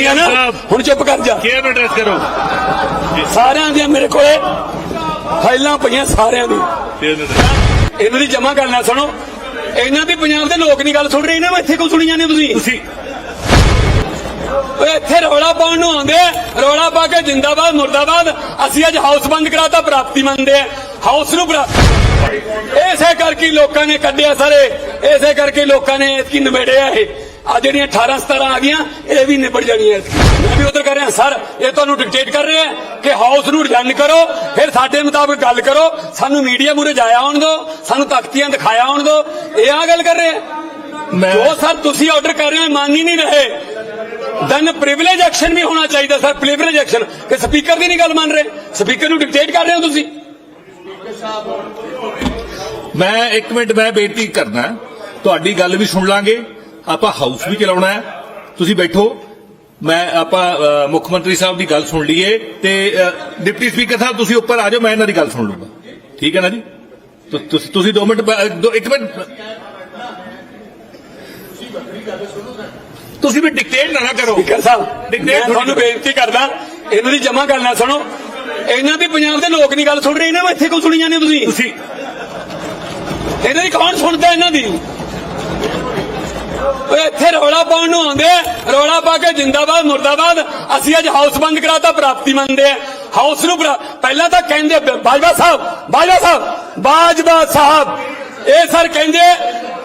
ਪਈਆਂ ਨਾ। ਹੁਣ ਚੁੱਪ ਕਰ ਜਾ। ਚੇਅਰ ਨੂੰ ਐਡਰੈਸ ਕਰੋ? ਸਾਰਿਆਂ ਦੀਆਂ ਮੇਰੇ ਕੋਲੇ ਫਾਈਲਾਂ ਪਈਆਂ ਸਾਰਿਆਂ ਦੀ ਇਹਨਾਂ ਦੀ ਜਮ੍ਹਾਂ ਕਰਨਾ ਸੁਣੋ। ਇਹਨਾਂ ਦੀ ਪੰਜਾਬ ਦੇ ਲੋਕ ਨਹੀਂ ਗੱਲ ਸੁਣ ਰਹੇ ਇਹਨਾਂ ਨੂੰ ਇੱਥੇ ਕਿਉਂ ਸੁਣੀ ਜਾਂਦੇ ਤੁਸੀਂ? ਤੁਸੀਂ। ਓਏ ਇੱਥੇ ਰੌਲਾ ਪਾਉਣ ਨੂੰ ਆਉਂਦੇ ਰੌਲਾ ਪਾ ਕੇ ਜਿੰਦਾਬਾਦ ਮੁਰਦਾਬਾਦ। ਅਸੀਂ ਅੱਜ ਹਾਊਸ ਬੰਦ ਕਰਾਤਾ ਪ੍ਰਾਪਤੀ ਮੰਨਦੇ ਆ। ਹਾਊਸ ਨੂੰ ਇਸੇ ਕਰਕੇ ਲੋਕਾਂ ਨੇ ਕੱਢਿਆ ਸਾਰੇ। ਇਸੇ ਕਰਕੇ ਲੋਕਾਂ ਨੇ ਇਤਕੀ ਨਿਬੇੜਿਆ ਇਹ। ਆ ਜਿਹੜੀਆਂ 18 17 ਆ ਗਈਆਂ ਇਹ ਵੀ ਨਿਬੜ ਜਾਣੀਆਂ। ਮੈਂ ਵੀ ਉਧਰ ਕਰ ਰਿਹਾ ਸਰ ਇਹ ਤੁਹਾਨੂੰ ਡਿਕਟੇਟ ਕਰ ਰਹੇ ਕਿ ਹਾਊਸ ਨੂੰ ਰਿਜਨ ਕਰੋ ਫਿਰ ਸਾਡੇ ਮੁਤਾਬਕ ਗੱਲ ਕਰੋ ਸਾਨੂੰ ਮੀਡੀਆ ਮੂਰੇ ਜਾਇਆ ਆਉਣ ਦਿਓ ਸਾਨੂੰ ਤਖਤੀਆਂ ਦਿਖਾਇਆ ਆਉਣ ਦਿਓ। ਇਹ ਆ ਗੱਲ ਕਰ ਰਹੇ ਜੋ ਸਰ ਤੁਸੀਂ ਆਰਡਰ ਕਰ ਰਹੇ ਹੋ ਮੰਨ ਹੀ ਨਹੀਂ ਰਹੇ। ਦੈਨ ਪ੍ਰਿਵਿਲੇਜ ਐਕਸ਼ਨ ਵੀ ਹੋਣਾ ਚਾਹੀਦਾ ਸਰ ਪ੍ਰਿਵਿਲੇਜ ਐਕਸ਼ਨ ਕਿ ਸਪੀਕਰ ਦੀ ਨਹੀਂ ਗੱਲ ਮੰਨ ਰਹੇ? ਸਪੀਕਰ ਨੂੰ ਡਿਕਟੇਟ ਕਰ ਰਹੇ ਹੋ ਤੁਸੀਂ? ਮੈਂ ਇੱਕ ਮਿੰਟ ਮੈਂ ਬੇਨਤੀ ਕਰਨਾ। ਤੁਹਾਡੀ ਗੱਲ ਵੀ ਸੁਣ ਲਾਂਗੇ। ਆਪਾਂ ਹਾਊਸ ਵੀ ਚਲਾਉਣਾ ਹੈ। ਤੁਸੀਂ ਬੈਠੋ। ਮੈਂ ਆਪਾਂ ਮੁੱਖ ਮੰਤਰੀ ਸਾਹਿਬ ਦੀ ਗੱਲ ਸੁਣ ਲਈਏ ਤੇ ਡਿਪਟੀ ਸਪੀਕਰ ਸਾਹਿਬ ਤੁਸੀਂ ਉੱਪਰ ਆ ਜਾਓ ਮੈਂ ਇਹਨਾਂ ਦੀ ਗੱਲ ਸੁਣ ਲੂੰਗਾ ਠੀਕ ਹੈ ਨਾ ਜੀ? ਤੁਸੀਂ ਤੁਸੀਂ 2 ਮਿੰਟ ਇੱਕ ਮਿੰਟ। ਤੁਸੀਂ ਵੀ ਡਿਕਟੇਟ ਨਾ ਕਰੋ। ਸਪੀਕਰ ਸਾਹਿਬ ਥੋੜ੍ਹੀ ਤੁਹਾਨੂੰ ਬੇਨਤੀ ਕਰਦਾ ਇਹਨਾਂ ਦੀ ਜਮ੍ਹਾਂ ਕਰਨਾ ਸੁਣੋ। ਇਹਨਾਂ ਦੀ ਪੰਜਾਬ ਦੇ ਲੋਕ ਨਹੀਂ ਗੱਲ ਸੁਣ ਰਹੇ ਇਹਨਾਂ ਨੂੰ ਇੱਥੇ ਕਿਉਂ ਸੁਣੀ ਜਾਂਦੇ ਤੁਸੀਂ ਇਹਨਾਂ ਦੀ ਕੌਣ ਸੁਣਦਾ ਇਹਨਾਂ ਦੀ? ਓਏ ਇੱਥੇ ਰੌਲਾ ਪਾਉਣ ਨੂੰ ਆਉਂਦੇ ਰੌਲਾ ਪਾ ਕੇ ਜਿੰਦਾਬਾਦ, ਮੁਰਦਾਬਾਦ। ਅਸੀਂ ਅੱਜ ਹਾਊਸ ਬੰਦ ਕਰਾਤਾ, ਪ੍ਰਾਪਤੀ ਮੰਨਦੇ ਆ। ਹਾਊਸ ਨੂੰ ਪਹਿਲਾਂ ਤਾਂ ਕਹਿੰਦੇ ਬਾਜਵਾ ਸਾਹਿਬ ਬਾਜਵਾ ਸਾਹਿਬ ਬਾਜਵਾ ਸਾਹਿਬ। ਇਹ ਸਰ ਕਹਿੰਦੇ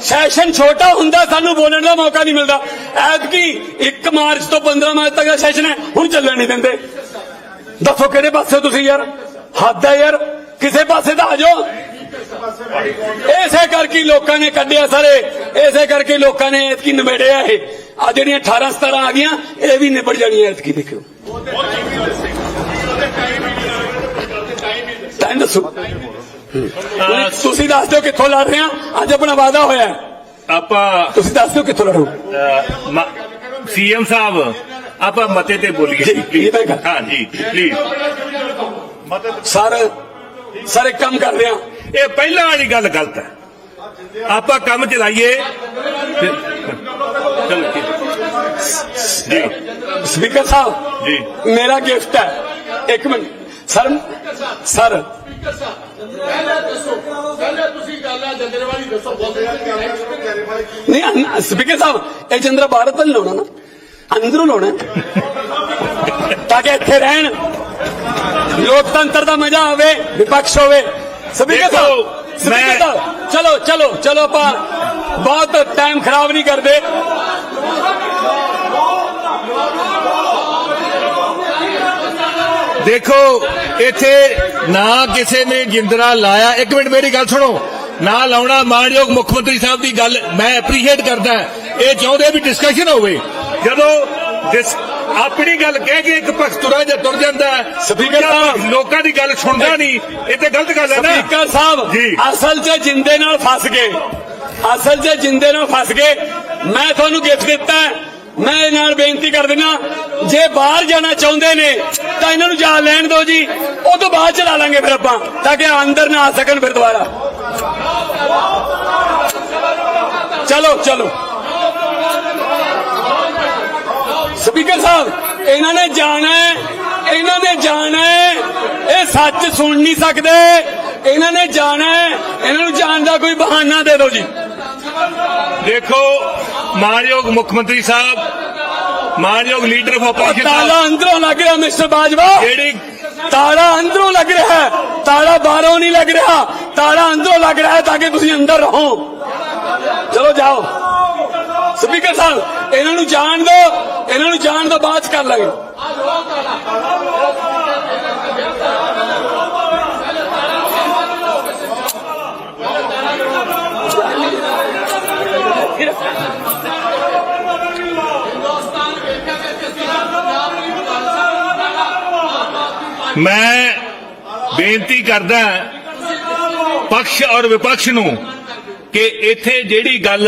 ਸੈਸ਼ਨ ਛੋਟਾ ਹੁੰਦਾ, ਸਾਨੂੰ ਬੋਲਣ ਦਾ ਮੌਕਾ ਨਹੀਂ ਮਿਲਦਾ। ਐਤਕੀ 1 ਮਾਰਚ ਤੋਂ 15 ਮਾਰਚ ਤੱਕ ਦਾ ਸੈਸ਼ਨ ਹੈ, ਹੁਣ ਚੱਲਣ ਨਹੀਂ ਦਿੰਦੇ। ਦੱਸੋ ਕਿਹੜੇ ਪਾਸੇ ਤੁਸੀਂ ਯਾਰ? ਹੱਦ ਹੈ ਯਾਰ। ਕਿਸੇ ਪਾਸੇ ਤਾਂ ਆ ਜਾਓ। ਇਸੇ ਕਰਕੇ ਹੀ ਲੋਕਾਂ ਨੇ ਕੱਢਿਆ ਸਾਰੇ ਇਸੇ ਕਰਕੇ ਹੀ ਲੋਕਾਂ ਨੇ ਇਤਕੀ ਨਿਬੇੜਿਆ ਇਹ ਆ ਜਿਹੜੀਆਂ 18 17 ਆ ਗਈਆਂ ਇਹ ਵੀ ਨਿਬੜ ਜਾਣੀਆਂ ਇਤਕੀ ਦੇਖਿਓ ਟਾਈਮ ਦੱਸੋ ਹੁਣ ਤੁਸੀਂ ਦੱਸ ਦਿਓ ਕਿੱਥੋਂ ਲੜ ਰਹੇ ਆ ਅੱਜ ਆਪਣਾ ਵਾਅਦਾ ਹੋਇਆ ਹੈ। ਆਪਾਂ ਤੁਸੀਂ ਦੱਸ ਦਿਓ ਕਿੱਥੋਂ ਲੜੋ ਸੀਐਮ ਸਾਹਿਬ ਆਪਾਂ ਮਤੇ ਤੇ ਬੋਲੀਏ ਜੀ, ਜੀ, ਮੈਂ ਕਰ- ਹਾਂ ਜੀ ਪਲੀਜ਼ ਸਰ ਸਰ ਇੱਕ ਕੰਮ ਕਰਦੇ ਆ ਇਹ ਪਹਿਲਾਂ ਵਾਲੀ ਗੱਲ ਗਲਤ ਹੈ। ਆਪਾਂ ਕੰਮ ਚਲਾਈਏ ਚਲੋ। ਜੀ। ਸਪੀਕਰ ਸਾਹਿਬ ਜੀ। ਮੇਰਾ ਗਿਫਟ ਹੈ। ਇੱਕ ਮਿੰਟ। Sir sir. ਪਹਿਲੇ ਤੁਸੀਂ ਗੱਲ ਆ ਜੰਦਰੇ ਵਾਲੀ ਦੱਸੋ ਬੋਲਦੇ ਨਹੀਂ ਸਪੀਕਰ ਸਾਹਿਬ ਇਹ ਚੰਦਰਾ ਭਾਰਤ ਨਹੀਂ ਲਾਉਣਾ ਨਾ। ਅੰਦਰੋਂ ਲਾਉਣਾ। ਤਾਂ ਕਿ ਇੱਥੇ ਰਹਿਣ। ਲੋਕਤੰਤਰ ਦਾ ਮਜ਼ਾ ਆਵੇ ਵਿਪਕਸ਼ ਹੋਵੇ। ਸਪੀਕਰ ਸਾਹਿਬ ਸਪੀਕਰ ਸਾਹਿਬ ਚਲੋ ਚਲੋ ਚਲੋ ਆਪਾਂ ਬਹੁਤ ਟਾਈਮ ਖਰਾਬ ਨਹੀਂ ਕਰਦੇ। ਦੇਖੋ ਇੱਥੇ ਨਾ ਕਿਸੇ ਨੇ ਜਿੰਦਰਾ ਲਾਇਆ। ਇੱਕ ਮਿੰਟ ਮੇਰੀ ਗੱਲ ਸੁਣੋ। ਨਾ ਲਾਉਣਾ ਮਾਨਯੋਗ ਮੁੱਖ ਮੰਤਰੀ ਸਾਹਿਬ ਦੀ ਗੱਲ ਮੈਂ ਐਪਰੀਸ਼ੀਏਟ ਕਰਦਾ। ਇਹ ਚਾਹੁੰਦੇ ਵੀ ਡਿਸਕਸ਼ਨ ਹੋਵੇ। ਜਦੋਂ ਆਪਣੀ ਗੱਲ ਕਹਿ ਕੇ ਇੱਕ ਪੱਖ ਤੁਰਾ ਜਾਂ ਤੁਰ ਜਾਂਦਾ ਦੂਜਾ ਸਾਹਿਬ। ਲੋਕਾਂ ਦੀ ਗੱਲ ਸੁਣਦਾ ਨਹੀਂ ਇਹ ਤੇ ਗਲਤ ਗੱਲ ਹੈ ਨਾ ਸਪੀਕਰ ਸਾਹਿਬ। ਅਸਲ 'ਚ ਜਿੰਦੇ ਨਾਲ ਫਸ ਗਏ ਅਸਲ 'ਚ ਜਿੰਦੇ ਨਾਲ ਫਸ ਗਏ ਮੈਂ ਤੁਹਾਨੂੰ ਗਿਫਟ ਦਿੱਤਾ। ਮੈਂ ਇਹ ਨਾਲ ਬੇਨਤੀ ਕਰ ਦਿੰਦਾ ਜੇ ਬਾਹਰ ਜਾਣਾ ਚਾਹੁੰਦੇ ਨੇ ਤਾਂ ਇਹਨਾਂ ਨੂੰ ਜਾ ਲੈਣ ਦਿਓ ਜੀ ਉਹ ਤੋਂ ਬਾਅਦ ਚਲਾ ਲਾਂਗੇ ਫਿਰ ਆਪਾਂ ਤਾਂ ਕਿ ਅੰਦਰ ਨਾ ਆ ਸਕਣ ਫਿਰ ਦੁਬਾਰਾ ਚਲੋ ਚਲੋ ਸਪੀਕਰ ਸਾਹਿਬ ਇਹਨਾਂ ਨੇ ਜਾਣਾ ਇਹਨਾਂ ਨੇ ਜਾਣਾ ਇਹ ਸੱਚ ਸੁਣ ਨਹੀਂ ਸਕਦੇ। ਇਹਨਾਂ ਨੇ ਜਾਣਾ ਇਹਨਾਂ ਨੂੰ ਜਾਣ ਦਾ ਕੋਈ ਬਹਾਨਾ ਦੇ ਦਿਓ ਜੀ। ਦੇਖੋ ਮਾਨਯੋਗ ਮੁੱਖ ਮੰਤਰੀ ਸਾਹਿਬ ਮਾਨਯੋਗ ਲੀਡਰ ਆਫ ਆਪੋਜੀਸ਼ਨ ਤਾਲਾ ਅੰਦਰੋਂ ਲੱਗ ਰਿਹਾ ਮਿਸਟਰ ਬਾਜਵਾ। ਜਿਹੜੀ ਤਾਲਾ ਅੰਦਰੋਂ ਲੱਗ ਰਿਹਾ ਹੈ। ਤਾਲਾ ਬਾਹਰੋਂ ਨਹੀਂ ਲੱਗ ਰਿਹਾ। ਤਾਲਾ ਅੰਦਰੋਂ ਲੱਗ ਰਿਹਾ ਹੈ ਤਾਂ ਕਿ ਤੁਸੀਂ ਅੰਦਰ ਰਹੋ। ਚਲੋ ਜਾਓ। ਸਪੀਕਰ ਸਾਹਿਬ, ਇਹਨਾਂ ਨੂੰ ਜਾਣ ਦਿਓ ਇਹਨਾਂ ਨੂੰ ਜਾਣ ਦਿਓ ਬਾਅਦ ਕਰ ਲਾਂਗੇ। ਮੈਂ ਬੇਨਤੀ ਕਰਦਾ ਪਕਸ਼ ਔਰ ਵਿਪਕਸ਼ ਨੂੰ, ਕਿ ਇੱਥੇ ਜਿਹੜੀ ਗੱਲ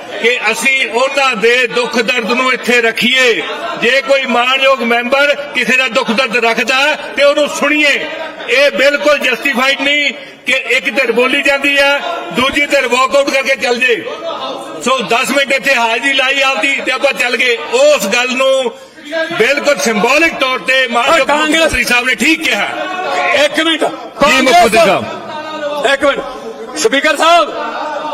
ਕਿ ਅਸੀਂ ਉਹਨਾਂ ਦੇ ਦੁੱਖ ਦਰਦ ਨੂੰ ਇੱਥੇ ਰੱਖੀਏ। ਜੇ ਕੋਈ ਮਾਣਯੋਗ ਮੈਂਬਰ ਕਿਸੇ ਦਾ ਦੁੱਖ ਦਰਦ ਰੱਖਦਾ ਤੇ ਉਹਨੂੰ ਸੁਣੀਏ। ਇਹ ਬਿਲਕੁਲ ਜਸਟੀਫਾਈਡ ਨਹੀਂ ਕਿ ਇੱਕ ਧਿਰ ਬੋਲੀ ਜਾਂਦੀ ਹੈ ਦੂਜੀ ਧਿਰ ਵਾਕਆਊਟ ਕਰਕੇ ਚੱਲ ਜੇ। ਸੋ 10 ਮਿੰਟ ਇੱਥੇ ਹਾਜ਼ਰੀ ਲਾਈ ਆਪਦੀ ਤੇ ਆਪਾਂ ਚੱਲ ਗਏ। ਉਸ ਗੱਲ ਨੂੰ ਬਿਲਕੁਲ ਸਿੰਬੋਲਿਕ ਤੌਰ ਤੇ ਮਾਨਯੋਗ ਕਾਂਗਰਸ- ਸਾਹਿਬ ਨੇ ਠੀਕ ਕਿਹਾ। ਇੱਕ ਮਿੰਟ। ਜੀ ਇੱਕ ਮਿੰਟ। ਸਪੀਕਰ ਸਾਹਿਬ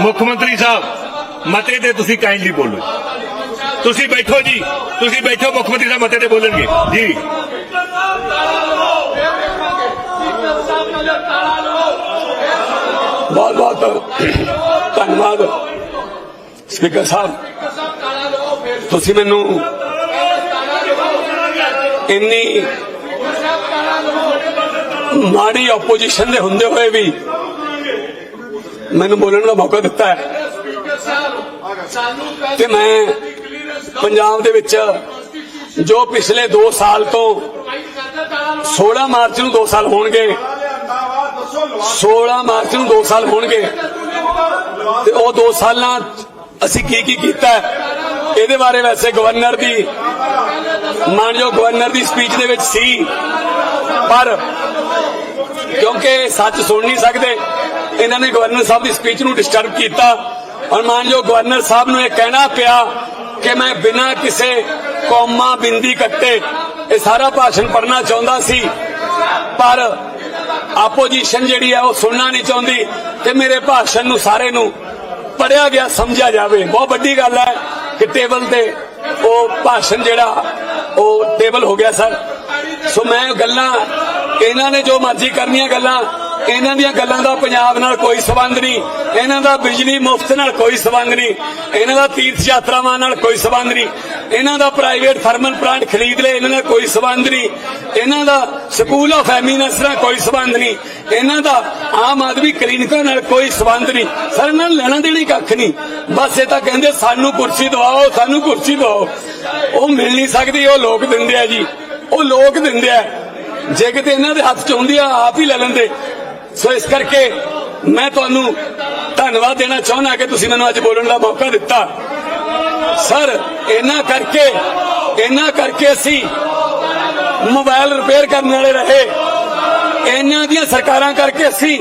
ਮੁੱਖ ਮੰਤਰੀ ਸਾਹਿਬ, ਮਤੇ ਤੇ ਤੁਸੀਂ ਕਾਈਂਡਲੀ ਬੋਲੋ। ਤੁਸੀਂ ਬੈਠੋ ਜੀ, ਤੁਸੀਂ ਬੈਠੋ, ਮੁੱਖ ਮੰਤਰੀ ਸਾਹਿਬ ਮਤੇ ਤੇ ਬੋਲਣਗੇ। ਜੀ। ਬਹੁਤ ਬਹੁਤ ਧੰਨਵਾਦ। ਸਪੀਕਰ ਸਾਹਿਬ, ਤੁਸੀਂ ਮੈਨੂੰ ਇੰਨੀ ਮਾੜੀ ਆਪੋਜੀਸ਼ਨ ਦੇ ਹੁੰਦੇ ਹੋਏ ਵੀ ਮੈਨੂੰ ਬੋਲਣ ਦਾ ਮੌਕਾ ਦਿੱਤਾ ਹੈ। ਤੇ ਮੈਂ ਪੰਜਾਬ ਦੇ ਵਿੱਚ ਜੋ ਪਿਛਲੇ 2 ਸਾਲ ਤੋਂ 16 ਮਾਰਚ ਨੂੰ 2 ਸਾਲ ਹੋਣਗੇ 16 ਮਾਰਚ ਨੂੰ 2 ਸਾਲ ਹੋਣਗੇ, ਤੇ ਉਹ 2 ਸਾਲਾਂ ਅਸੀਂ ਕੀ ਕੀ ਕੀਤਾ ਇਹਦੇ ਬਾਰੇ ਵੈਸੇ ਗਵਰਨਰ ਦੀ ਮਾਨਯੋਗ ਗਵਰਨਰ ਦੀ ਸਪੀਚ ਦੇ ਵਿੱਚ ਸੀ, ਪਰ ਕਿਉਂਕਿ ਸੱਚ ਸੁਣ ਨਹੀਂ ਸਕਦੇ ਇਹਨਾਂ ਨੇ ਗਵਰਨਰ ਸਾਹਿਬ ਦੀ ਸਪੀਚ ਨੂੰ ਡਿਸਟਰਬ ਕੀਤਾ। ਔਰ ਮਾਨਯੋਗ ਗਵਰਨਰ ਸਾਹਿਬ ਨੂੰ ਇਹ ਕਹਿਣਾ ਪਿਆ ਕਿ ਮੈਂ ਬਿਨਾਂ ਕਿਸੇ ਕੌਮਾ ਬਿੰਦੀ ਕੱਟੇ ਇਹ ਸਾਰਾ ਭਾਸ਼ਣ ਪੜਨਾ ਚਾਹੁੰਦਾ ਸੀ, ਪਰ ਆਪੋਜੀਸ਼ਨ ਜਿਹੜੀ ਹੈ ਉਹ ਸੁਣਨਾ ਨਹੀਂ ਚਾਹੁੰਦੀ ਤੇ ਮੇਰੇ ਭਾਸ਼ਣ ਨੂੰ ਸਾਰੇ ਨੂੰ ਪੜਿਆ ਗਿਆ, ਸਮਝਿਆ ਜਾਵੇ। ਬਹੁਤ ਵੱਡੀ ਗੱਲ ਹੈ ਕਿ ਟੇਬਲ ਤੇ ਉਹ ਭਾਸ਼ਣ ਜਿਹੜਾ, ਉਹ ਟੇਬਲ ਹੋ ਗਿਆ, ਸਰ। ਸੋ ਮੈਂ ਗੱਲਾਂ, ਇਹਨਾਂ ਨੇ ਜੋ ਮਰਜ਼ੀ ਕਰਨੀਆਂ ਗੱਲਾਂ ਇਹਨਾਂ ਦੀਆਂ ਗੱਲਾਂ ਦਾ ਪੰਜਾਬ ਨਾਲ ਕੋਈ ਸਬੰਧ ਨਹੀਂ। ਇਹਨਾਂ ਦਾ ਬਿਜਲੀ ਮੁਫਤ ਨਾਲ ਕੋਈ ਸਬੰਧ ਨਹੀਂ। ਇਹਨਾਂ ਦਾ ਤੀਰਥ ਯਾਤਰਾਵਾਂ ਨਾਲ ਕੋਈ ਸਬੰਧ ਨਹੀਂ। ਇਹਨਾਂ ਦਾ ਪ੍ਰਾਈਵੇਟ ਥਰਮਲ ਪਲਾਂਟ ਖਰੀਦ ਲਏ, ਇਹਨਾਂ ਨਾਲ ਕੋਈ ਸਬੰਧ ਨਹੀਂ। ਇਹਨਾਂ ਦਾ ਸਕੂਲ ਆਫ ਐਮੀਨੈਂਸ ਨਾਲ ਕੋਈ ਸਬੰਧ ਨਹੀਂ। ਇਹਨਾਂ ਦਾ ਆਮ ਆਦਮੀ ਕਲੀਨਿਕਾਂ ਨਾਲ ਕੋਈ ਸਬੰਧ ਨਹੀਂ। ਸਰ, ਇਹਨਾਂ ਨੂੰ ਲੈਣਾ ਦੇਣੀ ਕੱਖ ਨਹੀਂ। ਬਸ ਇਹ ਤਾਂ ਕਹਿੰਦੇ ਸਾਨੂੰ ਕੁਰਸੀ ਦਵਾਓ, ਸਾਨੂੰ ਕੁਰਸੀ ਦਵਾਓ। ਉਹ ਮਿਲ ਨਹੀਂ ਸਕਦੀ, ਉਹ ਲੋਕ ਦਿੰਦੇ ਆ ਜੀ। ਉਹ ਲੋਕ ਦਿੰਦੇ ਆ। ਜੇ ਕਿਤੇ ਇਹਨਾਂ ਦੇ ਹੱਥ ਚ ਹੁੰਦੀ ਆ, ਆਪ ਹੀ ਲੈ ਲੈਂਦੇ। ਸੋ ਇਸ ਕਰਕੇ ਮੈਂ ਤੁਹਾਨੂੰ ਧੰਨਵਾਦ ਦੇਣਾ ਚਾਹੁੰਦਾ ਕਿ ਤੁਸੀਂ ਮੈਨੂੰ ਅੱਜ ਬੋਲਣ ਦਾ ਮੌਕਾ ਦਿੱਤਾ। ਸਰ ਇਹਨਾਂ ਕਰਕੇ ਇਹਨਾਂ ਕਰਕੇ ਅਸੀਂ ਮੋਬਾਈਲ ਰਿਪੇਅਰ ਕਰਨ ਵਾਲੇ ਰਹੇ। ਇਹਨਾਂ ਦੀਆਂ ਸਰਕਾਰਾਂ ਕਰਕੇ ਅਸੀਂ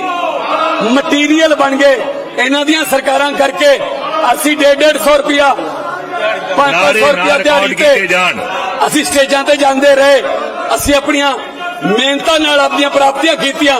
ਮਟੀਰੀਅਲ ਬਣ ਗਏ। ਇਹਨਾਂ ਦੀਆਂ ਸਰਕਾਰਾਂ ਕਰਕੇ ਅਸੀਂ 150 ਰੁਪਿਆ 500 ਨਾਰੇ ਰੁਪਿਆ ਦਿਹਾੜੀ ਤੇ ਅਸੀਂ ਸਟੇਜਾਂ ਤੇ ਜਾਂਦੇ ਰਹੇ। ਅਸੀਂ ਆਪਣੀਆਂ ਮਿਹਨਤਾਂ ਨਾਲ ਆਪਣੀਆਂ ਪ੍ਰਾਪਤੀਆਂ ਕੀਤੀਆਂ।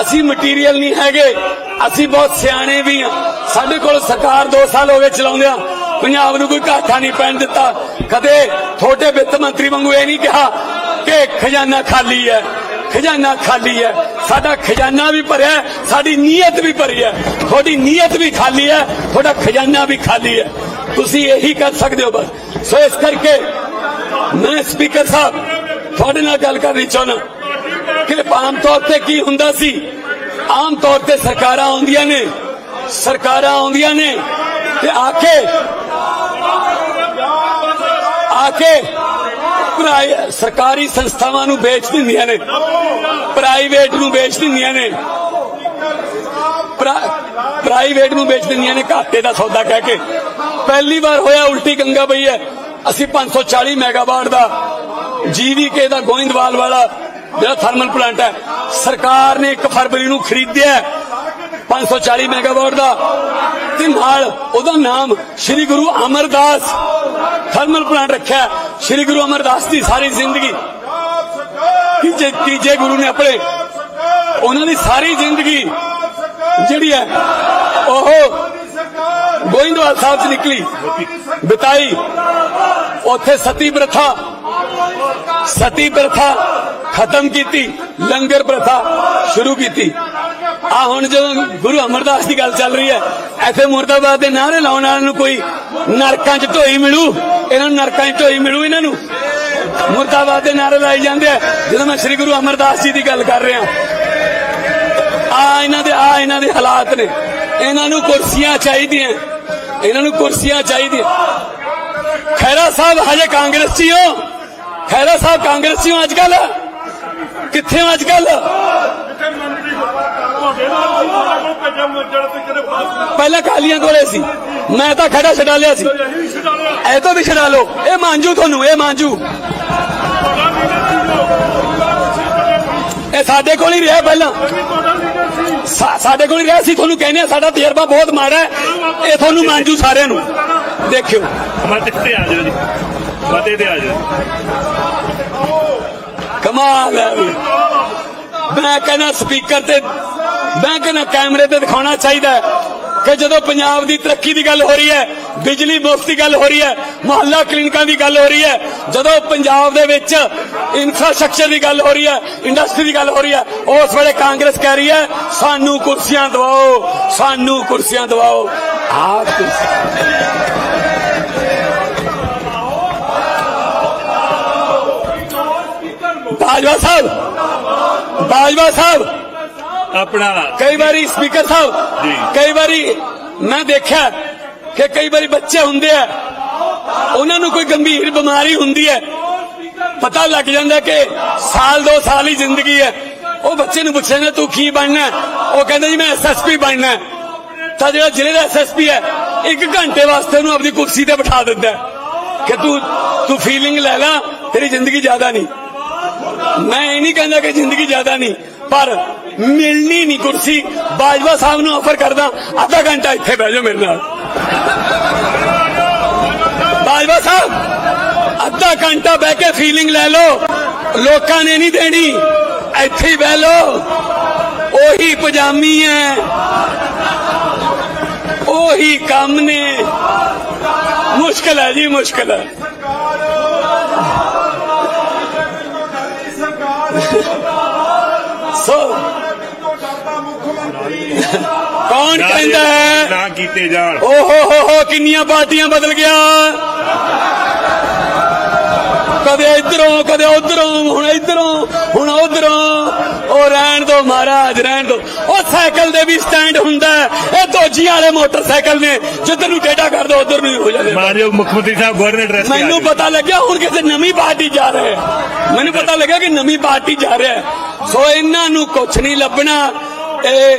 ਅਸੀਂ ਮਟੀਰੀਅਲ ਨਹੀਂ ਹੈਗੇ। ਅਸੀਂ ਬਹੁਤ ਸਿਆਣੇ ਵੀ ਹਾਂ ਸਾਡੇ ਕੋਲ ਸਰਕਾਰ 2 ਸਾਲ ਹੋ ਗਏ ਚਲਾਉਂਦਿਆਂ ਪੰਜਾਬ ਨੂੰ ਕੋਈ ਘਾਟਾ ਨਹੀਂ ਪੈਣ ਦਿੱਤਾ। ਕਦੇ ਤੁਹਾਡੇ ਵਿੱਤ ਮੰਤਰੀ ਵਾਂਗੂ ਇਹ ਨਹੀਂ ਕਿਹਾ ਕਿ ਖਜ਼ਾਨਾ ਖਾਲੀ ਹੈ। ਖਜ਼ਾਨਾ ਖਾਲੀ ਹੈ। ਸਾਡਾ ਖਜ਼ਾਨਾ ਵੀ ਭਰਿਆ ਸਾਡੀ ਨੀਅਤ ਵੀ ਭਰੀ ਹੈ। ਤੁਹਾਡੀ ਨੀਅਤ ਵੀ ਖਾਲੀ ਹੈ। ਤੁਹਾਡਾ ਖਜ਼ਾਨਾ ਵੀ ਖਾਲੀ ਹੈ। ਤੁਸੀਂ ਇਹੀ ਕਰ ਸਕਦੇ ਹੋ ਬਸ। ਸੋ ਇਸ ਕਰਕੇ ਮੈਂ ਸਪੀਕਰ ਸਾਹਿਬ, ਤੁਹਾਡੇ ਨਾਲ ਗੱਲ ਕਰਨੀ ਚਾਹੁੰਦਾ। ਕਿ ਆਮ ਤੌਰ ਤੇ ਕੀ ਹੁੰਦਾ ਸੀ? ਆਮ ਤੌਰ ਤੇ ਸਰਕਾਰਾਂ ਆਉਂਦੀਆਂ ਨੇ, ਸਰਕਾਰਾਂ ਆਉਂਦੀਆਂ ਨੇ ਤੇ ਆ ਕੇ ਆ ਕੇ ਸਰਕਾਰੀ ਸੰਸਥਾਵਾਂ ਨੂੰ ਵੇਚ ਦਿੰਦੀਆਂ ਨੇ, ਪ੍ਰਾਈਵੇਟ ਨੂੰ ਵੇਚ ਦਿੰਦੀਆਂ ਨੇ ਪ੍ਰਾਈਵੇਟ ਨੂੰ ਵੇਚ ਦਿੰਦੀਆਂ ਨੇ, ਘਾਟੇ ਦਾ ਸੌਦਾ ਕਹਿ ਕੇ। ਪਹਿਲੀ ਵਾਰ ਹੋਇਆ ਉਲਟੀ ਗੰਗਾ ਪਈ ਹੈ। ਅਸੀਂ 540 ਮੈਗਾਵਾਟ ਦਾ ਜੀਵੀਕੇ ਦਾ ਗੋਇੰਦਵਾਲ ਵਾਲਾ ਜਿਹੜਾ ਥਰਮਲ ਪਲਾਂਟ ਹੈ, ਸਰਕਾਰ ਨੇ 1 ਫਰਵਰੀ ਨੂੰ ਖਰੀਦਿਆ ਹੈ 540 ਮੈਗਾਵਾਟ ਦਾ। ਤੇ ਨਾਲ ਉਹਦਾ ਨਾਮ ਸ੍ਰੀ ਗੁਰੂ ਅਮਰਦਾਸ ਥਰਮਲ ਪਲਾਂਟ ਰੱਖਿਆ ਸ੍ਰੀ ਗੁਰੂ ਅਮਰਦਾਸ ਦੀ ਸਾਰੀ ਜ਼ਿੰਦਗੀ। ਤੀਜੇ ਤੀਜੇ ਗੁਰੂ ਨੇ ਆਪਣੇ, ਉਹਨਾਂ ਦੀ ਸਾਰੀ ਜ਼ਿੰਦਗੀ ਜਿਹੜੀ ਹੈ, ਉਹ ਗੋਇੰਦਵਾਲ ਸਾਹਿਬ ਚ ਨਿਕਲੀ, ਬਿਤਾਈ। ਉੱਥੇ ਸਤੀ ਪ੍ਰਥਾ ਸਤੀ ਪ੍ਰਥਾ ਖਤਮ ਕੀਤੀ, ਲੰਗਰ ਪ੍ਰਥਾ ਸ਼ੁਰੂ ਕੀਤੀ। ਆ ਹੁਣ ਜਦੋਂ ਗੁਰੂ ਅਮਰਦਾਸ ਦੀ ਗੱਲ ਚੱਲ ਰਹੀ ਹੈ, ਇੱਥੇ ਮੁਰਦਾਬਾਦ ਦੇ ਨਾਰੇ ਲਾਉਣ ਵਾਲਿਆਂ ਨੂੰ ਕੋਈ ਨਰਕਾਂ 'ਚ ਢੋਈ ਮਿਲੂ? ਇਹਨਾਂ ਨੂੰ ਨਰਕਾਂ 'ਚ ਢੋਈ ਮਿਲੂ ਇਹਨਾਂ ਨੂੰ? ਮੁਰਦਾਬਾਦ ਦੇ ਨਾਰੇ ਲਾਈ ਜਾਂਦੇ ਆ। ਜਦੋਂ ਮੈਂ ਸ੍ਰੀ ਗੁਰੂ ਅਮਰਦਾਸ ਜੀ ਦੀ ਗੱਲ ਕਰ ਰਿਹਾ, ਆ ਇਹਨਾਂ ਦੇ ਆ ਇਹਨਾਂ ਦੇ ਹਾਲਾਤ ਨੇ। ਇਹਨਾਂ ਨੂੰ ਕੁਰਸੀਆਂ ਚਾਹੀਦੀਆਂ। ਇਹਨਾਂ ਨੂੰ ਕੁਰਸੀਆਂ ਚਾਹੀਦੀਆਂ। ਖੈਰਾ ਸਾਹਿਬ ਹਜੇ ਕਾਂਗਰਸੀ ਹੋ? ਖੈਰਾ ਸਾਹਿਬ, ਕਾਂਗਰਸੀ ਹੋ ਅੱਜ ਕੱਲ ਕਿੱਥੇ ਅੱਜ ਕੱਲ ਪਹਿਲਾਂ ਕਾਲੀਆਂ ਕੋਲੇ ਸੀ। ਮੈਂ ਤਾਂ ਖੜਾ ਛਡਾ ਲਿਆ ਸੀ। ਇਹ ਤੋਂ ਵੀ ਛਡਾ ਲਓ। ਇਹ ਮਾਂਜੂ ਤੁਹਾਨੂੰ ਇਹ ਮਾਂਜੂ। ਇਹ ਸਾਡੇ ਕੋਲ ਹੀ ਰਿਹਾ ਪਹਿਲਾਂ। ਸਾਡੇ ਕੋਲ ਹੀ ਰਿਹਾ ਸੀ। ਤੁਹਾਨੂੰ ਕਹਿੰਦੇ ਆ ਸਾਡਾ ਤਜਰਬਾ ਬਹੁਤ ਮਾੜਾ ਹੈ। ਇਹ ਤੁਹਾਨੂੰ ਮਾਂਜੂ ਸਾਰਿਆਂ ਨੂੰ। ਦੇਖਿਓ। ਮਤੇ ਤੇ ਆ ਜਾਓ ਜੀ। ਮਤੇ ਤੇ ਆ ਜਾਓ ਕਮਾਲ ਹੈ ਮੈਂ ਕਹਿੰਦਾ ਸਪੀਕਰ ਤੇ, ਮੈਂ ਕਹਿੰਦਾ ਕੈਮਰੇ ਤੇ ਦਿਖਾਉਣਾ ਚਾਹੀਦਾ ਕਿ ਜਦੋਂ ਪੰਜਾਬ ਦੀ ਤਰੱਕੀ ਦੀ ਗੱਲ ਹੋ ਰਹੀ ਹੈ, ਬਿਜਲੀ ਮੁਫਤ ਦੀ ਗੱਲ ਹੋ ਰਹੀ ਹੈ, ਮੁਹੱਲਾ ਕਲੀਨਿਕਾਂ ਦੀ ਗੱਲ ਹੋ ਰਹੀ ਹੈ, ਜਦੋਂ ਪੰਜਾਬ ਦੇ ਵਿੱਚ ਇਨਫਰਾਸਟ੍ਰਕਚਰ ਦੀ ਗੱਲ ਹੋ ਰਹੀ ਹੈ ਇੰਡਸਟਰੀ ਦੀ ਗੱਲ ਹੋ ਰਹੀ ਹੈ, ਉਸ ਵੇਲੇ ਕਾਂਗਰਸ ਕਹਿ ਰਹੀ ਹੈ, ਸਾਨੂੰ ਕੁਰਸੀਆਂ ਦਿਵਾਓ, ਸਾਨੂੰ ਕੁਰਸੀਆਂ ਦਿਵਾਓ। ਆਹ ਕੁਰਸੀ। ਬਾਜਵਾ ਸਾਹਿਬ ਬਾਜਵਾ ਸਾਹਿਬ ਆਪਣਾ ਕਈ ਵਾਰੀ ਸਪੀਕਰ ਸਾਹਿਬ। ਕਈ ਵਾਰੀ ਮੈਂ ਦੇਖਿਆ ਕਿ ਕਈ ਵਾਰੀ ਬੱਚੇ ਹੁੰਦੇ ਆ ਉਹਨਾਂ ਨੂੰ ਕੋਈ ਗੰਭੀਰ ਬਿਮਾਰੀ ਹੁੰਦੀ ਹੈ ਪਤਾ ਲੱਗ ਜਾਂਦਾ ਕਿ ਸਾਲ ਦੋ ਸਾਲ ਹੀ ਜ਼ਿੰਦਗੀ ਹੈ ਉਹ ਬੱਚੇ ਨੂੰ ਪੁੱਛਦੇ ਨੇ ਤੂੰ ਕੀ ਬਣਨਾ? ਉਹ ਕਹਿੰਦਾ ਜੀ ਮੈਂ ਐਸਐਸਪੀ ਬਣਨਾ। ਤਾਂ ਜਿਹੜਾ ਜ਼ਿਲ੍ਹੇ ਦਾ ਐਸਐਸਪੀ ਹੈ ਇੱਕ ਘੰਟੇ ਵਾਸਤੇ ਉਹਨੂੰ ਆਪਣੀ ਕੁਰਸੀ ਤੇ ਬਿਠਾ ਦਿੰਦਾ ਕਿ ਤੂੰ ਤੂੰ ਫੀਲਿੰਗ ਲੈ ਲੈ ਤੇਰੀ ਜ਼ਿੰਦਗੀ ਜ਼ਿਆਦਾ ਨਹੀਂ ਮੈਂ ਇਹ ਨਹੀਂ ਕਹਿੰਦਾ ਕਿ ਜ਼ਿੰਦਗੀ ਜ਼ਿਆਦਾ ਨਹੀਂ, ਪਰ ਮਿਲਣੀ ਨਹੀਂ ਕੁਰਸੀ। ਬਾਜਵਾ ਸਾਹਿਬ ਨੂੰ ਆਫਰ ਕਰਦਾ, ਅੱਧਾ ਘੰਟਾ ਇੱਥੇ ਬਹਿ ਜਾਓ ਮੇਰੇ ਨਾਲ। ਬਾਜਵਾ ਸਾਹਿਬ, ਅੱਧਾ ਘੰਟਾ ਬਹਿ ਕੇ ਫੀਲਿੰਗ ਲੈ ਲਓ। ਲੋਕਾਂ ਨੇ ਨਹੀਂ ਦੇਣੀ, ਇੱਥੇ ਹੀ ਬਹਿ ਲਓ। ਉਹੀ ਪਜਾਮੀ ਹੈ, ਉਹੀ ਕੰਮ ਨੇ। ਮੁਸ਼ਕਲ ਹੈ ਜੀ, ਮੁਸ਼ਕਲ ਹੈ। ਕੌਣ ਕਹਿੰਦਾ ਹੈ? ਨਾ ਕੀਤੇ ਜਾਣ। ਓ ਹੋ ਹੋ ਹੋ ਕਿੰਨੀਆਂ ਪਾਰਟੀਆਂ ਬਦਲ ਗਿਆ? ਕਦੇ ਇਧਰੋਂ ਕਦੇ ਉਧਰੋਂ ਹੁਣ ਇਧਰੋਂ ਹੁਣ ਉਧਰੋਂ। ਉਹ ਰਹਿਣ ਦੋ ਮਹਾਰਾਜ ਰਹਿਣ ਦੋ। ਉਹ ਸਾਈਕਲ ਦੇ ਵੀ ਸਟੈਂਡ ਹੁੰਦਾ। ਇਹ ਦੋਜੀਆਂ ਵਾਲੇ ਮੋਟਰਸਾਈਕਲ ਨੇ ਜਿੱਧਰ ਨੂੰ ਟੇਢਾ ਕਰ ਦੋ ਉਧਰ ਨੂੰ ਹੀ ਹੋ ਜਾਂਦੇ ਮਾਨਯੋਗ ਮੁੱਖ ਮੰਤਰੀ ਸਾਹਿਬ ਗਵਰਨਰ ਆ ਮੈਨੂੰ। ਪਤਾ ਲੱਗਿਆ ਹੁਣ ਕਿਸੇ ਨਵੀਂ ਪਾਰਟੀ ਜਾ ਰਹੇ ਮੈਨੂੰ ਪਤਾ ਲੱਗਿਆ ਕਿ ਨਵੀਂ ਪਾਰਟੀ ਜਾ ਰਿਹਾ ਸੋ ਇਹਨਾਂ ਨੂੰ ਕੁਝ ਨਹੀਂ ਲੱਭਣਾ ਇਹ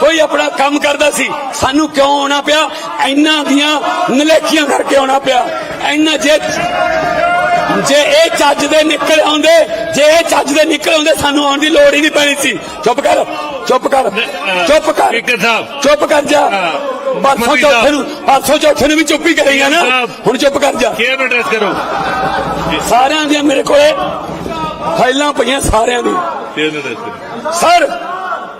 ਕੋਈ ਆਪਣਾ ਕੰਮ ਕਰਦਾ ਸੀ। ਸਾਨੂੰ ਕਿਉਂ ਆਉਣਾ ਪਿਆ? ਇੰਨਾਂ ਦੀਆਂ ਨਲੇਕੀਆਂ ਕਰਕੇ ਆਉਣਾ ਪਿਆ। ਇੰਨਾ ਜੇ ਜੇ ਇਹ ਚੱਜ ਦੇ ਨਿਕਲ ਆਉਂਦੇ ਜੇ ਇਹ ਚੱਜ ਦੇ ਨਿਕਲ ਆਉਂਦੇ ਸਾਨੂੰ ਆਉਣ ਦੀ ਲੋੜ ਹੀ ਨਹੀਂ ਪੈਣੀ ਸੀ। ਚੁੱਪ ਕਰ ਚੁੱਪ ਕਰ ਚੁੱਪ ਕਰ। ਚੁੱਪ ਕਰ ਜਾ। ਪਰਸੋਂ ਚੌਥੇ। ਨੂੰ ਪਰਸੋਂ ਚੌਥੇ ਨੂੰ ਵੀ ਚੁੱਪ ਹੀ ਕਰੇਗਾ ਨਾ। ਹੁਣ ਚੁੱਪ ਕਰ ਜਾ। ਕੇਅਰ ਐਡਰੈਸ ਕਰੋ? ਸਾਰਿਆਂ ਦੀਆਂ ਮੇਰੇ ਕੋਲੇ ਫਾਈਲਾਂ ਪਈਆਂ ਸਾਰਿਆਂ ਦੀ ਸਰ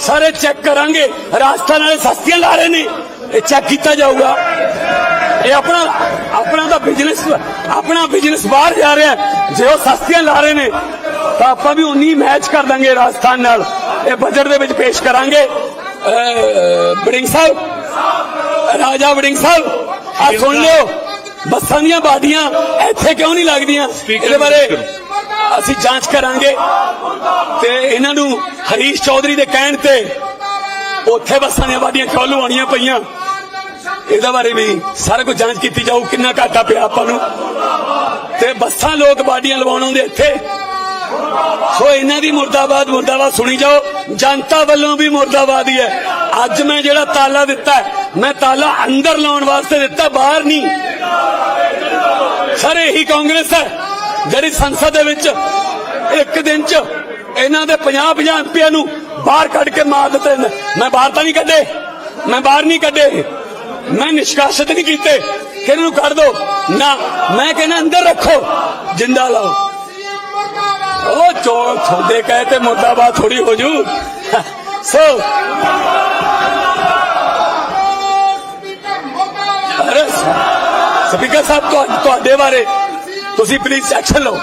ਸਾਰੇ ਚੈੱਕ ਕਰਾਂਗੇ। ਰਾਜਸਥਾਨ ਵਾਲੇ ਸਸਤੀਆਂ ਲਾ ਰਹੇ ਨੇ। ਇਹ ਚੈੱਕ ਕੀਤਾ ਜਾਊਗਾ। ਇਹ ਆਪਣਾ ਆਪਣਾ ਤਾਂ ਬਿਜ਼ਨਸ ਆਪਣਾ ਬਿਜ਼ਨਸ ਬਾਹਰ ਜਾ ਰਿਹਾ। ਜੇ ਉਹ ਸਸਤੀਆਂ ਲਾ ਰਹੇ ਨੇ ਤਾਂ ਆਪਾਂ ਵੀ ਉਨੀ ਮੈਚ ਕਰ ਦਾਂਗੇ ਰਾਜਸਥਾਨ ਨਾਲ। ਇਹ ਬਜਟ ਦੇ ਵਿੱਚ ਪੇਸ਼ ਕਰਾਂਗੇ। ਬੜਿੰਗ ਸਾਹਿਬ ਰਾਜਾ ਵੜਿੰਗ ਸਾਹਿਬ ਆ ਸੁਣ ਲਿਓ। ਬੱਸਾਂ ਦੀਆਂ ਬਾਡੀਆਂ ਇੱਥੇ ਕਿਉਂ ਨਹੀਂ ਲੱਗਦੀਆਂ? ਇਹਦੇ ਬਾਰੇ ਅਸੀਂ ਜਾਂਚ ਕਰਾਂਗੇ। ਤੇ ਇਹਨਾਂ ਨੂੰ ਹਰੀਸ਼ ਚੌਧਰੀ ਦੇ ਕਹਿਣ ਤੇ ਉੱਥੇ ਬੱਸਾਂ ਦੀਆਂ ਬਾਡੀਆਂ ਕਿਉਂ ਲਵਾਉਣੀਆਂ ਪਈਆਂ। ਇਹਦਾ ਬਾਰੇ ਵੀ ਸਾਰਾ ਕੁਝ ਜਾਂਚ ਕੀਤੀ ਜਾਊ, ਕਿੰਨਾ ਘਾਟਾ ਪਿਆ ਆਪਾਂ ਨੂੰ। ਤੇ ਬੱਸਾਂ ਲੋਕ ਬਾਡੀਆਂ ਲਵਾਉਣ ਆਉਂਦੇ ਇੱਥੇ। ਸੋ ਇਹਨਾਂ ਦੀ ਮੁਰਦਾਬਾਦ ਮੁਰਦਾਬਾਦ ਸੁਣੀ ਜਾਓ। ਜਨਤਾ ਵੱਲੋਂ ਵੀ ਮੁਰਦਾਬਾਦ ਹੀ ਹੈ। ਅੱਜ ਮੈਂ ਜਿਹੜਾ ਤਾਲਾ ਦਿੱਤਾ ਮੈਂ ਤਾਲਾ ਅੰਦਰ ਲਾਉਣ ਵਾਸਤੇ ਦਿੱਤਾ, ਬਾਹਰ ਨਹੀਂ। ਸਰ, ਇਹੀ ਕਾਂਗਰਸ ਹੈ, ਜਿਹੜੀ ਸੰਸਦ ਦੇ ਵਿੱਚ ਇੱਕ ਦਿਨ ਚ ਇਹਨਾਂ ਦੇ 50 50 ਐਮਪੀਆਂ ਨੂੰ ਬਾਹਰ ਕੱਢ ਕੇ ਮਾਰ ਦਿੱਤੇ ਨੇ। ਮੈਂ ਬਾਹਰ ਤਾਂ ਨਹੀਂ ਕੱਢੇ। ਮੈਂ ਬਾਹਰ ਨਹੀਂ ਕੱਢੇ। ਮੈਂ ਨਿਸ਼ਕਾਸਿਤ ਨਹੀਂ ਕੀਤੇ ਕਿ ਇਹਨਾਂ ਨੂੰ ਕੱਢ ਦੋ। ਨਾ, ਮੈਂ ਕਹਿੰਦਾ ਅੰਦਰ ਰੱਖੋ। ਜਿੰਦਾ ਲਾਓ। ਉਹ ਚੋਰ ਤੁਹਾਡੇ ਕਹੇ ਤੇ ਮੁਰਦਾਬਾਦ ਥੋੜੀ ਹੋ ਜੂ। ਸੋ ਸਪੀਕਰ ਸਾਹਿਬ ਤੁਹਾਡੇ ਬਾਰੇ ਤੁਸੀਂ ਪਲੀਜ਼ ਐਕਸ਼ਨ ਲਓ।